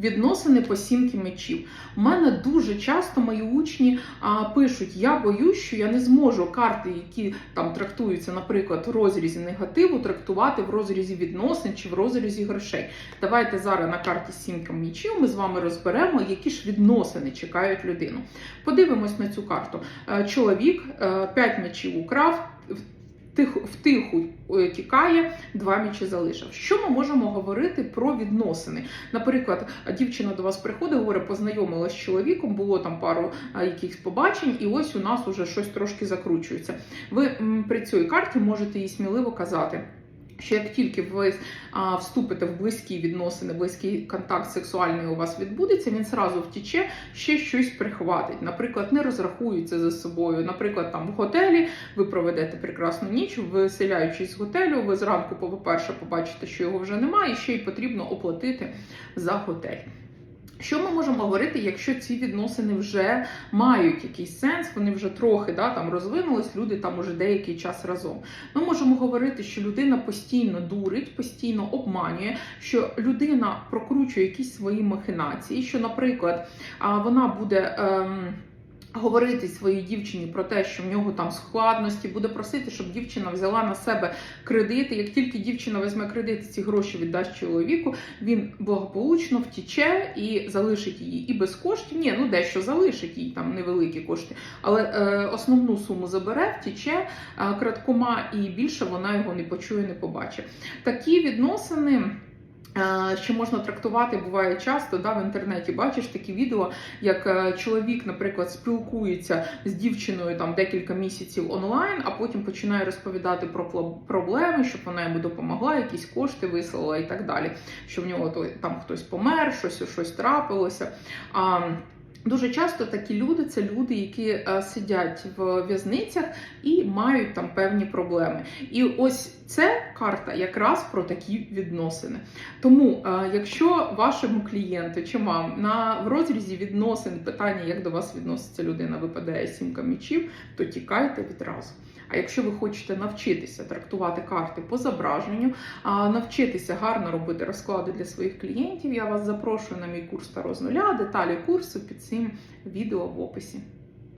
Відносини по сімки мечів. У мене дуже часто мої учні а, пишуть: я боюсь, що я не зможу карти, які там трактуються, наприклад, в розрізі негативу, трактувати в розрізі відносин чи в розрізі грошей. Давайте зараз на карті сімка мечів ми з вами розберемо, які ж відносини чекають людину. Подивимось на цю карту. Е, Чоловік 5 мечів украв. Тихо, втиху е, тікає, два мічі залишив. Що ми можемо говорити про відносини? Наприклад, дівчина до вас приходить, говорить, познайомилася з чоловіком, було там пару якихось побачень, і ось у нас уже щось трошки закручується. Ви при цій карті можете їй сміливо казати. Що як тільки ви а, вступите в близькі відносини, близький контакт сексуальний у вас відбудеться, він зразу втіче, ще щось прихватить. Наприклад, не розрахується за собою. Наприклад, там в готелі ви проведете прекрасну ніч, виселяючись з готелю, ви зранку, по-перше, побачите, що його вже немає, і ще й потрібно оплатити за готель. Що ми можемо говорити, якщо ці відносини вже мають якийсь сенс, вони вже трохи да, там розвинулись, люди там уже деякий час разом. Ми можемо говорити, що людина постійно дурить, постійно обманює, що людина прокручує якісь свої махінації, що, наприклад, вона буде. Ем, Говорити своїй дівчині про те, що в нього там складності, буде просити, щоб дівчина взяла на себе кредити. Як тільки дівчина візьме кредит, ці гроші віддасть чоловіку, він благополучно втіче і залишить її і без коштів. Ні, ну дещо залишить їй там невеликі кошти, але е, основну суму забере, втіче е, краткома, і більше вона його не почує, не побачить. Такі відносини. Е, Що можна трактувати буває часто да, в інтернеті. Бачиш такі відео, як е, чоловік, наприклад, спілкується з дівчиною там декілька місяців онлайн, а потім починає розповідати про проблеми, щоб вона йому допомогла, якісь кошти вислала і так далі. Що в нього то там хтось помер, щось щось трапилося. А, Дуже часто такі люди це люди, які е, сидять в в'язницях і мають там певні проблеми. І ось це карта якраз про такі відносини. Тому, е, якщо вашому клієнту чи вам на в розрізі відносин питання, як до вас відноситься людина, випадає сімка мічів, то тікайте відразу. А якщо ви хочете навчитися трактувати карти по зображенню, навчитися гарно робити розклади для своїх клієнтів, я вас запрошую на мій курс Таро з нуля. Деталі курсу під цим відео в описі.